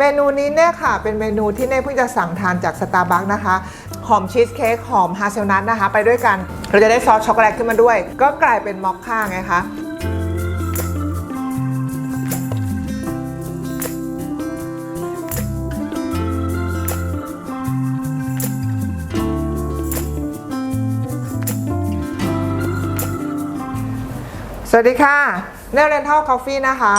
เมนูนี้เนี่ยค่ะ เป็นเมนูที่เน่เพิ่งจะสั่งทานจากสตาร์บัคนะคะ หอมชีสเค้กหอมฮาเซลนัทนะคะ ไปด้วยกัน เราจะได้ซอสช็อกโกแลตขึ้นมาด้วย ก็กลายเป็นมอคค่าไงคะสวัสดีค่ะเนลเรนทัลคอฟฟี่นะคะ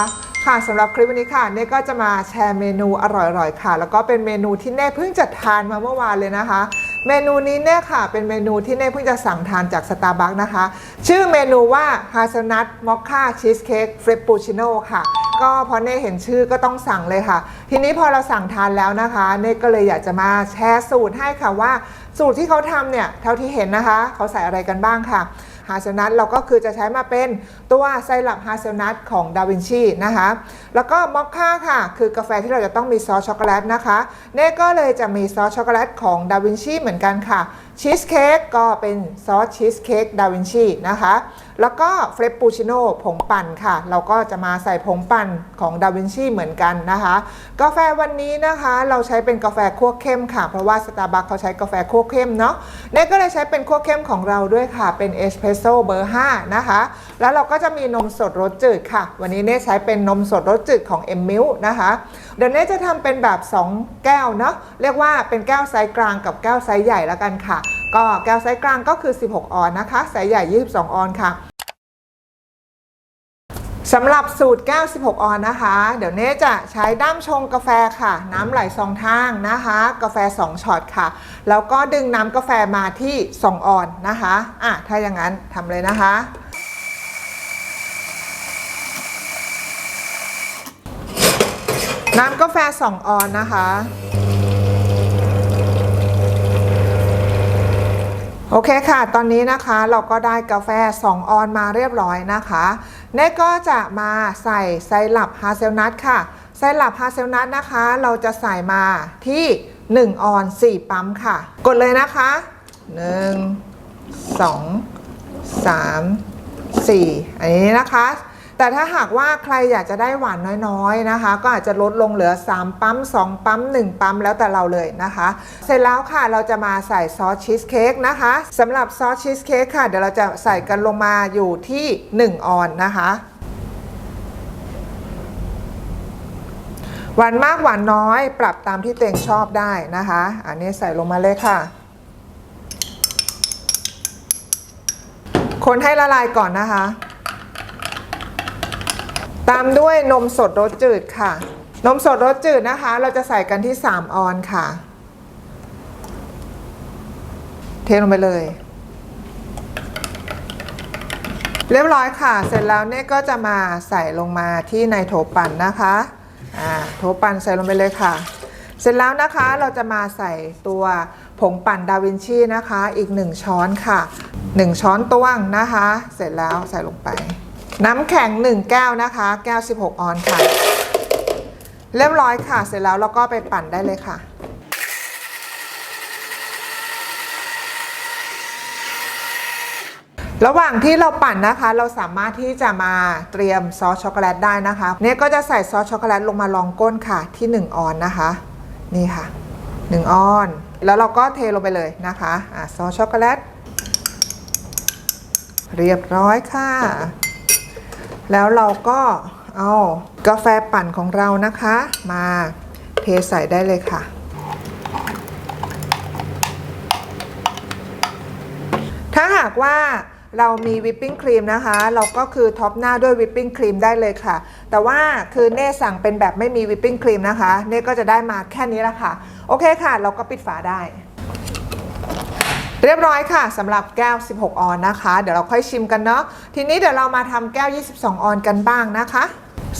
ค่ะสำหรับคลิปวันนี้ค่ะเน่ก็จะมาแชร์เมนูอร่อยๆค่ะ แล้วก็เป็นเมนูที่เน่เพิ่งจะทานมาเมื่อวานเลยนะคะ เมนูนี้เนี่ยค่ะ เป็นเมนูที่เน่เพิ่งจะสั่งทานจากสตาร์บัคนะคะ ชื่อเมนูว่าฮา z ลนัทมอคค่าชีสเค้กเฟรปปูชิโน่ค่ะ ก็พอเน่เห็นชื่อก็ต้องสั่งเลยค่ะ ทีนี้พอเราสั่งทานแล้วนะคะ เน่ก็เลยอยากจะมาแชร์สูตรให้ค่ะว่า สูตรที่เขาทำเนี่ยเท่าที่เห็นนะคะ เขาใส่อะไรกันบ้างค่ะ ฮาเซลนัทเราก็คือจะใช้มาเป็นตัวไซรัปฮาเซลนัทของดาวินชีนะคะแล้วก็มอคค่าค่ะ คือกาแฟที่เราจะต้องมีซอสช็อกโกแลตนะคะเน่ก็เลยจะมีซอสช็อกโกแลตของดาวินชีเหมือนกันค่ะ ชีสเค้กก็เป็นซอสชีสเค้กดาวินชีนะคะ แล้วก็เฟรปปูชิโน่ผงปั่นค่ะ เราก็จะมาใส่ผงปั่นของดาวินชีเหมือนกันนะคะ กาแฟวันนี้นะคะเราใช้เป็นกาแฟคั่วเข้มค่ะ เพราะว่าสตาร์บัคเขาใช้กาแฟคั่วเข้มเนาะเน่ก็เลยใช้เป็นคั่วเข้มของเราด้วยค่ะ เป็นเอสเพรสโซ่เบอร์ 5 นะคะ แล้วเราก็จะมีนมสดรสจืดค่ะ วันนี้เน่ใช้เป็นนมสดรสจืดของเอ็มมิลนะคะเดี๋ยวเน่จะทำเป็นแบบ 2 แก้วเนาะเรียกว่าเป็นแก้วไซส์กลางกับแก้วไซส์ใหญ่แล้วกันค่ะ ก็แก้วไซส์กลางก็คือ 16 ออนนะคะไซส์ใหญ่ 22 ออนค่ะสำหรับสูตรแก้ว 16 ออนนะคะ เดี๋ยวเน่จะใช้ด้ามชงกาแฟค่ะ น้ำไหลสองทางนะคะ กาแฟ 2ช็อตค่ะ แล้วก็ดึงน้ำกาแฟมาที่ 2 ออนนะคะอะถ้าอย่างนั้นทำเลยนะคะ น้ำกาแฟ 2 ออนนะคะ โอเคค่ะ ตอนนี้นะคะเราก็ได้กาแฟ 2 ออนมาเรียบร้อยนะคะเน่ก็จะมาใส่ไซรัปฮาเซลนัทค่ะ ไซรัปฮาเซลนัทนะคะ เราจะใส่มาที่ 1 ออน 4 ปั๊มค่ะ กดเลยนะคะ 1 2 3 4 อันนี้นะคะ แต่ถ้าหากว่าใครอยากจะได้หวานน้อยๆนะคะ ก็อาจจะลดลงเหลือ 3 ปั๊ม 2 ปั๊ม 1 ปั๊มแล้วแต่เราเลยนะคะ เสร็จแล้วค่ะเราจะมาใส่ซอสชีสเค้กนะคะสำหรับซอสชีสเค้กค่ะ เดี๋ยวเราจะใส่กันลงมาอยู่ที่ 1 ออนนะคะหวานมากหวานน้อยปรับตามที่ตัวเองชอบได้นะคะ อันนี้ใส่ลงมาเลยค่ะ คนให้ละลายก่อนนะคะ ตามด้วยนมสดรสจืดค่ะ นมสดรสจืดนะคะ เราจะใส่กันที่ 3 ออนค่ะ เทลงไปเลย เรียบร้อยค่ะ เสร็จแล้วเนี่ยก็จะมาใส่ลงมาที่ในโถปั่นนะคะอ่าโถปั่นใส่ลงไปเลยค่ะ เสร็จแล้วนะคะเราจะมาใส่ตัวผงปั่นดาวินชีนะคะ อีก 1 ช้อนค่ะ 1 ช้อนตวงนะคะ เสร็จแล้วใส่ลงไป น้ำแข็ง 1 แก้วนะคะ แก้ว 16 ออนค่ะ เรียบร้อยค่ะ เสร็จแล้วเราก็ไปปั่นได้เลยค่ะระหว่างที่เราปั่นนะคะ เราสามารถที่จะมาเตรียมซอสช็อกโกแลตได้นะคะเนี่ยก็จะใส่ซอสช็อกโกแลตลงมาลองก้นค่ะที่ 1 ออนนะคะ นี่ค่ะ 1 ออน แล้วเราก็เทลงไปเลยนะคะอะซอสช็อกโกแลตเรียบร้อยค่ะ แล้วเราก็เอากาแฟปั่นของเรานะคะ มาเทใส่ได้เลยค่ะ ถ้าหากว่าเรามีวิปปิ้งครีมนะคะ เราก็คือท็อปหน้าด้วยวิปปิ้งครีมได้เลยค่ะ แต่ว่าคือเน่สั่งเป็นแบบไม่มีวิปปิ้งครีมนะคะ เน่ก็จะได้มาแค่นี้ละค่ะ โอเคค่ะ เราก็ปิดฝาได้ เรียบร้อยค่ะสำหรับแก้ว 16 ออนนะคะ เดี๋ยวเราค่อยชิมกันเนาะทีนี้เดี๋ยวเรามาทำแก้ว 22 ออนกันบ้างนะคะ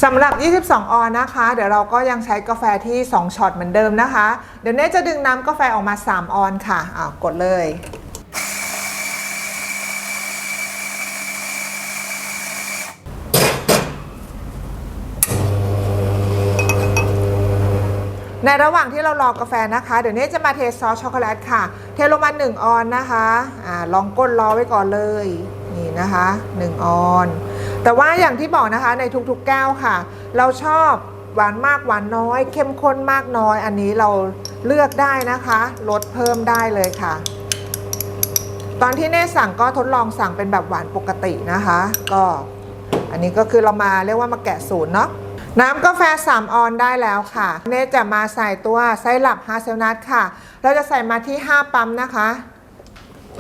สำหรับ 22 ออนนะคะ เดี๋ยวเราก็ยังใช้กาแฟที่ 2 ช็อตเหมือนเดิมนะคะ เดี๋ยวเน่จะดึงน้ำกาแฟออกมา 3 ออนค่ะอ่ากดเลย ในระหว่างที่เรารอกาแฟนะคะ เดี๋ยวนี้จะมาเทซอสช็อกโกแลตค่ะ เทลงมา1ออนนะคะอ่าลองก้นรอไว้ก่อนเลย นี่นะคะ1ออน แต่ว่าอย่างที่บอกนะคะในทุกๆแก้วค่ะ เราชอบหวานมากหวานน้อย เข้มข้นมากน้อย อันนี้เราเลือกได้นะคะ ลดเพิ่มได้เลยค่ะ ตอนที่เน่สั่งก็ทดลองสั่งเป็นแบบหวานปกตินะคะ ก็อันนี้ก็คือเรามาเรียกว่ามาแกะสูตรเนาะ น้ำกาแฟ 3 ออนได้แล้วค่ะเน่จะมาใส่ตัวไซรัปฮาเซลนัทค่ะ เราจะใส่มาที่ 5 ปั๊มนะคะ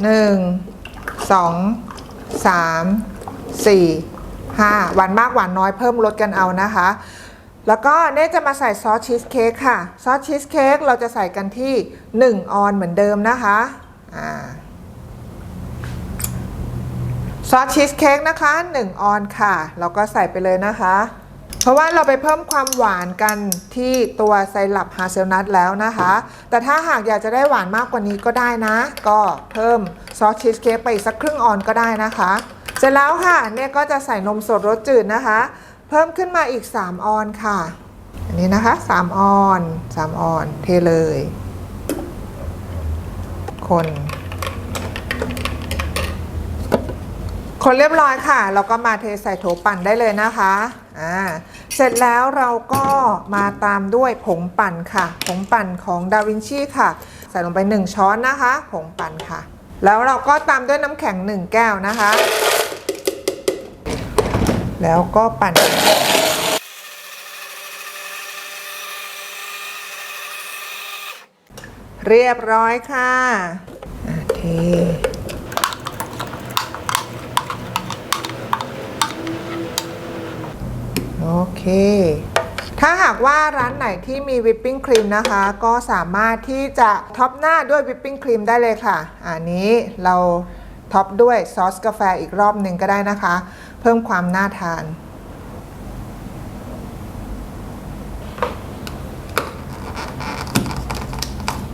1 2 3 4 5 หวานมากหวานน้อยเพิ่มลดกันเอานะคะ แล้วก็เน่จะมาใส่ซอสชีสเค้กค่ะ ซอสชีสเค้กเราจะใส่กันที่ 1 ออนเหมือนเดิมนะคะอ่าซอสชีสเค้กนะคะ 1 ออนค่ะ เราก็ใส่ไปเลยนะคะ ราะว่าเราไปเพิ่มความหวานกันที่ตัวไซรัปฮาเซลนัทแล้วนะคะ แต่ถ้าหากอยากจะได้หวานมากกว่านี้ก็ได้นะ ก็เพิ่มซอสชีสเค้กไปอีกสักครึ่งออนก็ได้นะคะ เสร็จแล้วค่ะเนี่ยก็จะใส่นมสดรสจืดนะคะ เพิ่มขึ้นมาอีก 3 ออนค่ะ อันนี้นะคะ 3 ออน 3 ออน เทเลย คน คนเรียบร้อยค่ะ เราก็มาเทใส่โถปั่นได้เลยนะคะอ่าเสร็จแล้วเราก็มาตามด้วยผงปั่นค่ะ ผงปั่นของดาวินชีค่ะ ใส่ลงไป 1 ช้อนนะคะ ผงปั่นค่ะ แล้วเราก็ตามด้วยน้ำแข็ง 1 แก้วนะคะ แล้วก็ปั่นเรียบร้อยค่ะอะเท โอ เค ถ้าหากว่าร้านไหนที่มีวิปปิ้งครีมนะคะ ก็สามารถที่จะท็อปหน้าด้วยวิปปิ้งครีมได้เลยค่ะ อันนี้เราท็อปด้วยซอสกาแฟอีกรอบหนึ่งก็ได้นะคะ เพิ่มความน่าทาน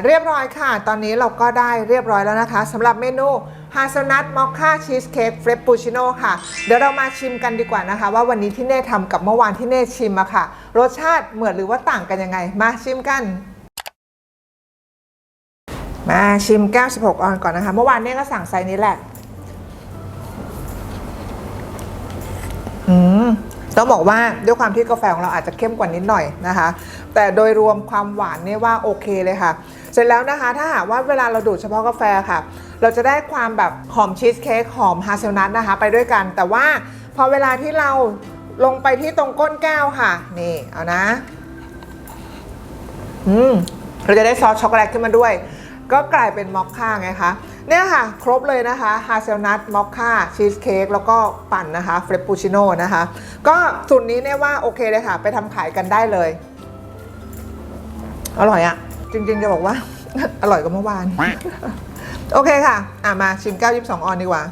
เรียบร้อยค่ะ ตอนนี้เราก็ได้เรียบร้อยแล้วนะคะสำหรับเมนู ฮา z ลนัทมอคค่าชีสเค้กเฟรปปูชิโน่ค่ะ เดี๋ยวเรามาชิมกันดีกว่านะคะ ว่าวันนี้ที่เน่ทำกับเมื่อวานที่เน่ชิมอะค่ะ รสชาติเหมือนหรือว่าต่างกันยังไง มาชิมกัน มาชิมแก้ว 16 ออนก่อนนะคะ เมื่อวานเน่ก็สั่งไซส์นี้แหละ อืมต้องบอกว่าด้วยความที่กาแฟของเราอาจจะเข้มกว่านิดหน่อยนะคะ แต่โดยรวมความหวานเนี่ยว่าโอเคเลยค่ะ เสร็จแล้วนะคะ ถ้าหากว่าเวลาเราดูดเฉพาะกาแฟค่ะ เราจะได้ความแบบหอมชีสเค้กหอมฮาเซลนัทนะคะ ไปด้วยกัน แต่ว่าพอเวลาที่เราลงไปที่ตรงก้นแก้วค่ะ นี่เอานะ อืมเราจะได้ซอสช็อกโกแลตขึ้นมาด้วย ก็กลายเป็นมอคค่าไงคะ เนี่ยค่ะ ครบเลยนะคะฮาเซลนัทมอคค่าชีสเค้กแล้วก็ปั่นนะคะเฟรปปูชิโน่นะคะ ก็สูตรนี้เนี่ยว่าโอเคเลยค่ะ ไปทำขายกันได้เลย อร่อยอะจริง ๆ จะบอกว่า อร่อยกว่าเมื่อวาน โอเคค่ะ อะมาชิมแก้ว22ออนดีกว่า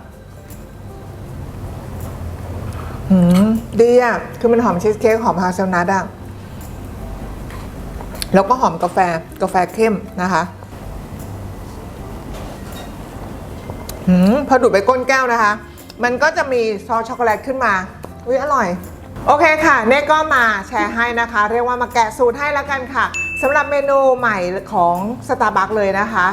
หืมดีอะ คือมันหอมชีสเค้กหอมฮาเซลนัทอะ แล้วก็หอมกาแฟกาแฟเข้มนะคะหืมพอดูดไปก้นแก้วนะคะ มันก็จะมีซอสช็อกโกแลตขึ้นมา อุ้ยอร่อย โอเคค่ะ เน่ก็มาแชร์ให้นะคะ เรียกว่ามาแกะสูตรให้แล้วกันค่ะสำหรับเมนูใหม่ของ Starbucks เลยนะคะ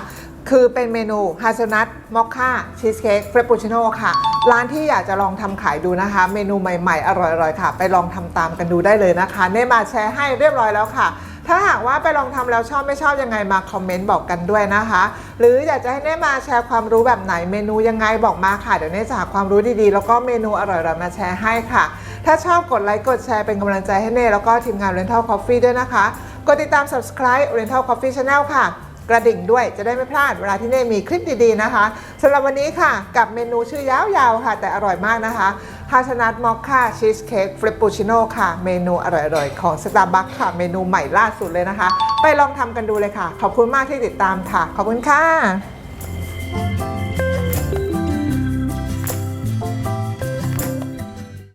คือเป็นเมนูฮา z ลนัทมอคค่าชีสเค้กเฟรปปูชิโน่ค่ะ ร้านที่อยากจะลองทำขายดูนะคะ เมนูใหม่ๆ อร่อยๆ ค่ะ ไปลองทำตามกันดูได้เลยนะคะ เน่มาแชร์ให้เรียบร้อยแล้วค่ะ ถ้าหากว่าไปลองทำแล้วชอบไม่ชอบยังไงมาคอมเมนต์บอกกันด้วยนะคะ หรืออยากจะให้เน่มาแชร์ความรู้แบบไหนเมนูยังไงบอกมาค่ะ เดี๋ยวเน่จะหาความรู้ดีๆ แล้วก็เมนูอร่อยๆมาแชร์ให้ค่ะ ถ้าชอบกดไลค์กดแชร์เป็นกำลังใจให้เน่แล้วก็ทีมงาน Rental Coffee ด้วยนะคะ กดติดตาม subscribe Rental Coffee Channel ค่ะ กระดิ่งด้วยจะได้ไม่พลาดเวลาที่เน่มีคลิปดีๆนะคะสำหรับวันนี้ค่ะกับเมนูชื่อยาวๆค่ะ แต่อร่อยมากนะคะฮาชนัทมอคค่าชีสเค้กฟริปปูชิโน่ค่ะ เมนูอร่อยๆ ของสตาร์บัคค่ะ เมนูใหม่ล่าสุดเลยนะคะ ไปลองทำกันดูเลยค่ะ ขอบคุณมากที่ติดตามค่ะ ขอบคุณค่ะ